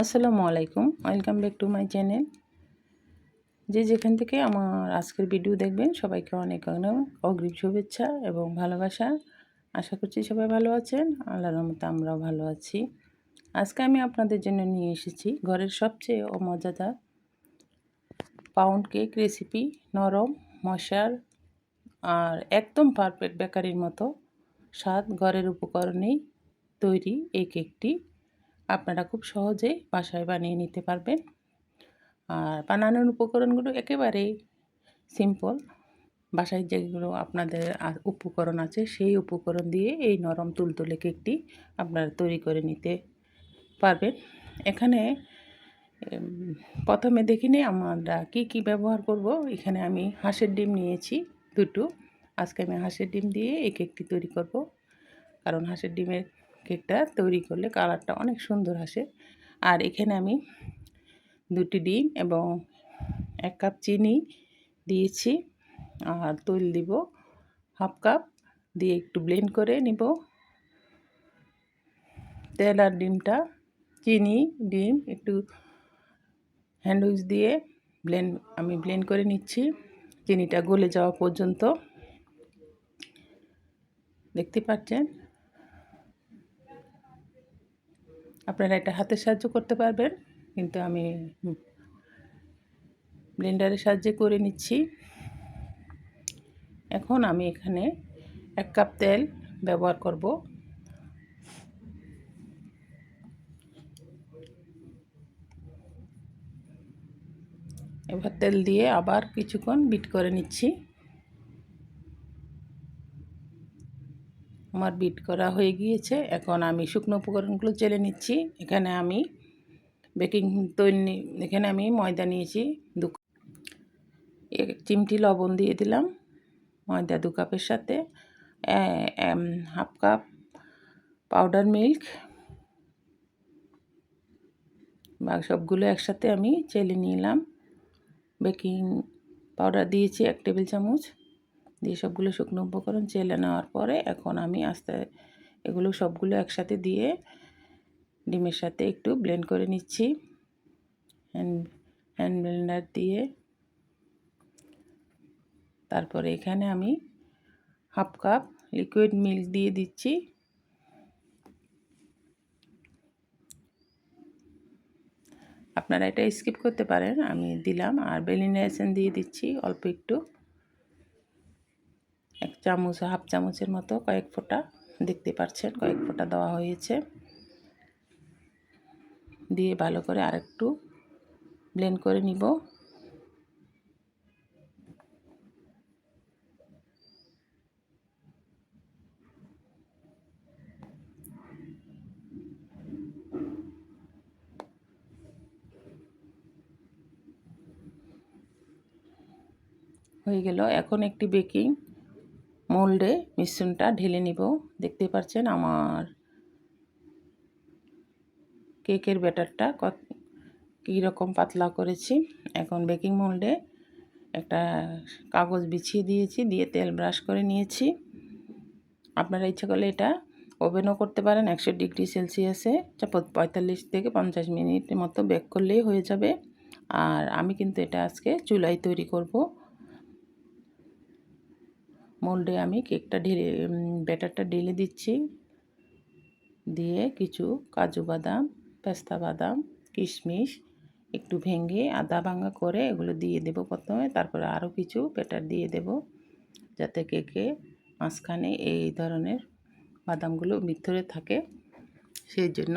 আসসালামু আলাইকুম। Welcome back to my channel যে যেখান থেকে আমার আজকের ভিডিও দেখবেন, সবাইকে অনেক অনেক অগ্রিম শুভেচ্ছা এবং ভালোবাসা। আশা করছি সবাই ভালো আছেন। আল্লাহর রহমতে আমরাও ভালো আছি। আজকে আমি আপনাদের জন্য নিয়ে এসেছি ঘরের সবচেয়ে অমজাদার পাউন্ড কেক রেসিপি নরম, মশার আর একদম পারফেক্ট বেকারির মতো স্বাদ ঘরের উপকরণেই তৈরি এই কেকটি আপনারা খুব সহজেই বাসায় বানিয়ে নিতে পারবেন। আর বানানোর উপকরণগুলো একেবারেই সিম্পল বাসায় যেগুলো আপনাদের উপকরণ আছে, সেই উপকরণ দিয়ে এই নরম তুলতুলে কেকটি আপনারা তৈরি করে নিতে পারবেন। এখানে প্রথমে দেখি দেখিনি আমরা কি কি ব্যবহার করব। এখানে আমি হাঁসের ডিম নিয়েছি, দুটো। আজকে আমি হাঁসের ডিম দিয়ে এই কেকটি তৈরি করব। কারণ হাঁসের ডিমের কেকটা তৈরি করলে কালারটা অনেক সুন্দর আসে। আর এখানে আমি দুটি ডিম এবং এক কাপ চিনি দিয়েছি। আর তৈল দিব হাফ কাপ, দিয়ে একটু ব্লেন্ড করে নিব। তেল আর ডিমটা, চিনি, ডিম একটু হ্যান্ডউইচ দিয়ে ব্লেন্ড, আমি ব্লেন্ড করে নিচ্ছি। চিনিটা গলে যাওয়া পর্যন্ত। দেখতে পাচ্ছেন? আপনারা এটা হাতের সাহায্য করতে পারবেন, কিন্তু আমি ব্লেন্ডারের সাহায্যে করে নিচ্ছি। এখন আমি এখানে এক কাপ তেল ব্যবহার করব। এবার তেল দিয়ে আবার কিছুক্ষণ বিট করে নিচ্ছি। আমার বিট করা হয়ে গিয়েছে। এখন আমি শুকনো উপকরণগুলো চেলে নিচ্ছি। এখানে আমি বেকিং তৈরি এখানে আমি ময়দা নিয়েছি দু এক চিমটি লবণ দিয়ে দিলাম ময়দা দু কাপের সাথে। হাফ কাপ পাউডার মিল্ক বা সবগুলো একসাথে আমি চেলে নিলাম। বেকিং পাউডার দিয়েছি এক টেবিল চামচ। দিয়ে সবগুলো শুকনো উপকরণ চেলে নেওয়ার পরে এখন আমি আস্তে এগুলো সবগুলো একসাথে দিয়ে ডিমের সাথে একটু ব্লেন্ড করে নিচ্ছি। হ্যান্ড হ্যান্ড ব্লেন্ডার দিয়ে। তারপরে এখানে আমি হাফ কাপ লিকুইড মিল্ক দিয়ে দিচ্ছি। আপনারা এটা স্কিপ করতে পারেন, আমি দিলাম। আর বেলিনা দিয়ে দিচ্ছি, অল্প একটু। এক চামচ, হাফ চামচের মতো কয়েক ফোঁটা, দেখতে পাচ্ছেন কয়েক ফোঁটা দেওয়া হয়েছে। দিয়ে ভালো করে আরেকটু ব্লেন্ড করে নিব। হয়ে গেল এখন একটি বেকিং মোল্ডে মিশ্রণটা ঢেলে নিব। দেখতে পাচ্ছেন আমার কেকের ব্যাটারটা কত, কীরকম পাতলা করেছি। এখন বেকিং মোল্ডে একটা কাগজ বিছিয়ে দিয়েছি, দিয়ে তেল ব্রাশ করে নিয়েছি। আপনারা ইচ্ছা করলে এটা ওভেনও করতে পারেন, একশো ডিগ্রি সেলসিয়াসে পঁয়তাল্লিশ থেকে পঞ্চাশ মিনিটের মতো বেক করলেই হয়ে যাবে। আর আমি কিন্তু এটা আজকে চুলায় তৈরি করব। মোল্ডে আমি কেকটা ঢেলে ব্যাটারটা ঢেলে দিচ্ছি। দিয়ে কিছু কাজু বাদাম, পেস্তা বাদাম, কিশমিশ, একটু ভেঙে আদা ভাঙা করে এগুলো দিয়ে দেব প্রথমে, তারপরে আরও কিছু ব্যাটার দিয়ে দেব, যাতে কেকে মাঝখানে এই ধরনের বাদামগুলো ভিতরে থাকে। সেই জন্য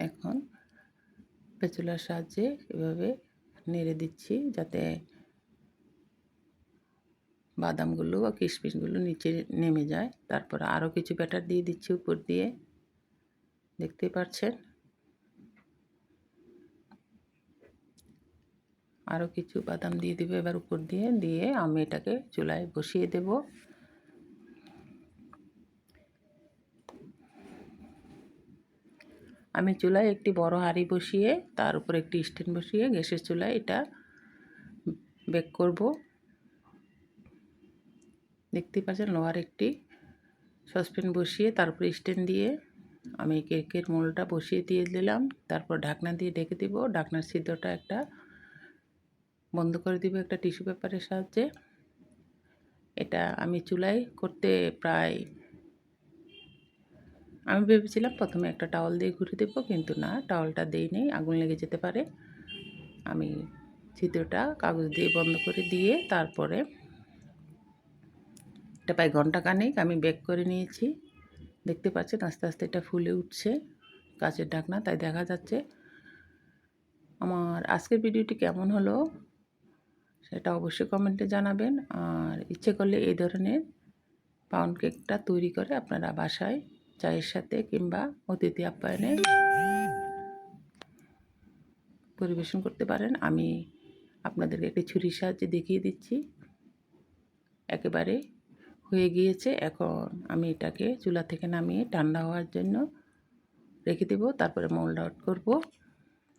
এখন পেঁচুলার সাহায্যে এভাবে নেড়ে দিচ্ছি, যাতে বাদামগুলো বা কিশমিশগুলো নিচে নেমে যায়। তারপর আরও কিছু ব্যাটার দিয়ে দিচ্ছি উপর দিয়ে। দেখতেই পাচ্ছেন? আরও কিছু বাদাম দিয়ে দেবে এবার উপর দিয়ে। দিয়ে আমি এটাকে চুলায় বসিয়ে দেব। আমি চুলায় একটি বড় হাঁড়ি বসিয়ে, তার উপর একটি স্ট্যান্ড বসিয়ে গ্যাসের চুলায় এটা বেক করব। দেখতে পাচ্ছেন লোহার একটি সসপ্যান বসিয়ে তারপর স্ট্যান্ড দিয়ে আমি কেকের মোলটা বসিয়ে দিয়ে দিলাম। তারপর ঢাকনা দিয়ে ঢেকে দিব। ঢাকনার সিদ্ধটা একটা বন্ধ করে দিব একটা টিস্যু পেপারের সাহায্যে। এটা আমি চুলায় করতে প্রায় আমি ভেবেছিলাম প্রথমে একটা টাওয়াল দিয়ে ঘুরে দেব, কিন্তু না, টাওয়ালটা দিই নেই, আগুন লেগে যেতে পারে। আমি ছিদ্রটা কাগজ দিয়ে বন্ধ করে দিয়ে তারপরে এটা প্রায় ঘণ্টা কানেক আমি বেক করে নিয়েছি। দেখতে পাচ্ছেন আস্তে আস্তে এটা ফুলে উঠছে কাচের ঢাকনা তাই দেখা যাচ্ছে। আমার আজকের ভিডিওটি কেমন হলো সেটা অবশ্যই কমেন্টে জানাবেন। আর ইচ্ছে করলে এই ধরনের পাউন্ড কেকটা তৈরি করে আপনারা বাসায় চায়ের সাথে কিংবা অতিথি আপ্যায়নে পরিবেশন করতে পারেন। আমি আপনাদেরকে একটি ছুরির সাহায্যে দেখিয়ে দিচ্ছি। একেবারে হয়ে গিয়েছে, এখন আমি এটাকে চুলা থেকে নামিয়ে ঠান্ডা হওয়ার জন্য রেখে দেব, তারপরে মোল্ড আউট করব।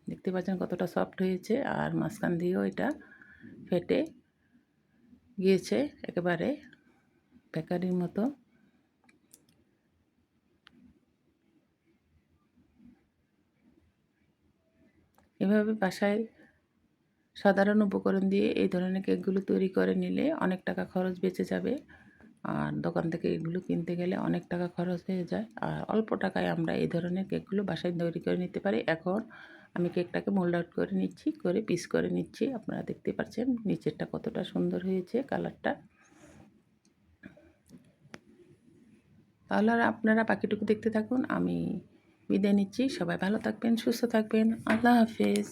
দেখতে পাচ্ছেন কতটা সফট হয়েছে, আর মাঝখান দিয়েও এটা ফেটে গিয়েছে, একেবারে বেকারির মতো। এভাবে বাসায় সাধারণ উপকরণ দিয়ে এই ধরনের কেকগুলো তৈরি করে নিলে অনেক টাকা খরচ বেঁচে যাবে। আর দোকান থেকে এগুলো কিনতে গেলে অনেক টাকা খরচ হয়ে যায়। আর অল্প টাকায় আমরা এই ধরনের কেকগুলো বাসায় তৈরি করে নিতে পারি। এখন আমি কেকটাকে মোল্ড আউট করে নিচ্ছি, করে পিস করে নিচ্ছি। আপনারা দেখতে পাচ্ছেন নিচেরটা কতটা সুন্দর হয়েছে কালারটা। তাহলে আর আপনারা পাখিটুকু দেখতে থাকুন। আমি বিদায় নিচ্ছি। সবাই ভালো থাকবেন, সুস্থ থাকবেন। আল্লাহ হাফেজ।